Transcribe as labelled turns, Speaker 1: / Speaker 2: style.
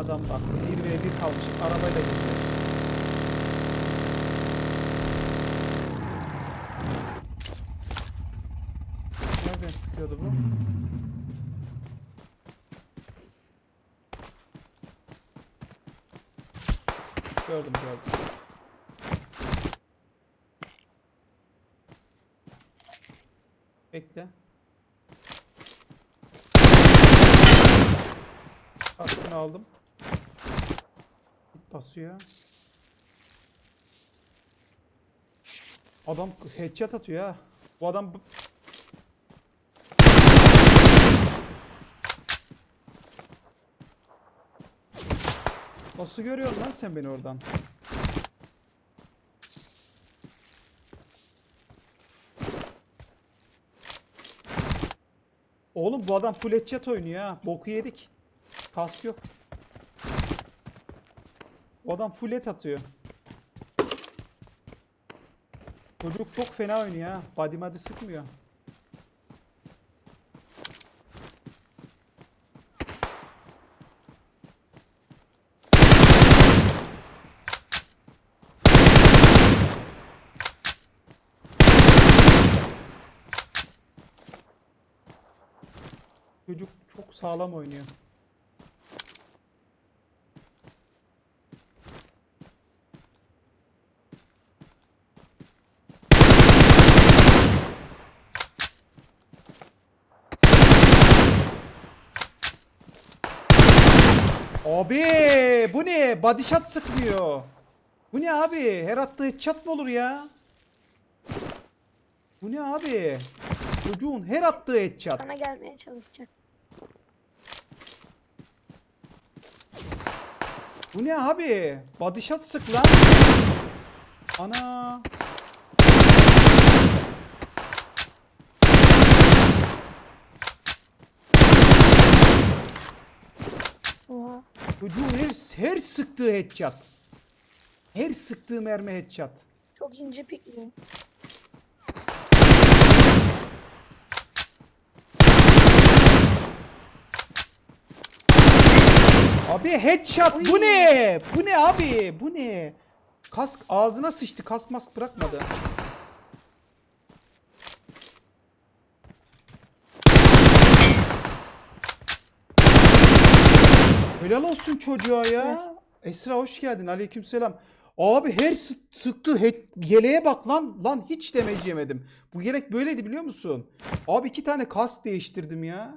Speaker 1: Adam bak 1 ve 1 kalmış. Arabayla gidiyoruz. Nereden sıkıyordu bu? Gördüm gördüm. Bekle. Kaskını aldım. Basıyor. Adam headshot atıyor ha. Bu adam Nasıl görüyorsun lan sen beni oradan? Oğlum bu adam full headshot oynuyor ha. Boku yedik. Kask yok. Adam full head atıyor. Çocuk çok fena oynuyor ha. Body madi sıkmıyor. Çocuk çok sağlam oynuyor. Abi bu ne? Body shot sıkmıyor. Bu ne abi? Her attığı headshot mı olur ya? Bu ne abi? Çocuğun her attığı headshot.
Speaker 2: Sana gelmeye çalışacak.
Speaker 1: Bu ne abi? Body shot sık lan. Ana. Çocuğun her, her sıktığı headshot. Her sıktığı mermi headshot.
Speaker 2: Çok ince pikliyor.
Speaker 1: Abi headshot bu
Speaker 2: Oy.
Speaker 1: ne? Bu ne abi? Bu ne? Kask ağzına sıçtı. Kask mask bırakmadı. Helal olsun çocuğa ya. Esra hoş geldin. Aleykümselam. Abi her sı- sıktı he- yeleğe bak lan. Lan hiç damage yemedim. Bu yelek böyleydi biliyor musun? Abi iki tane kask değiştirdim ya.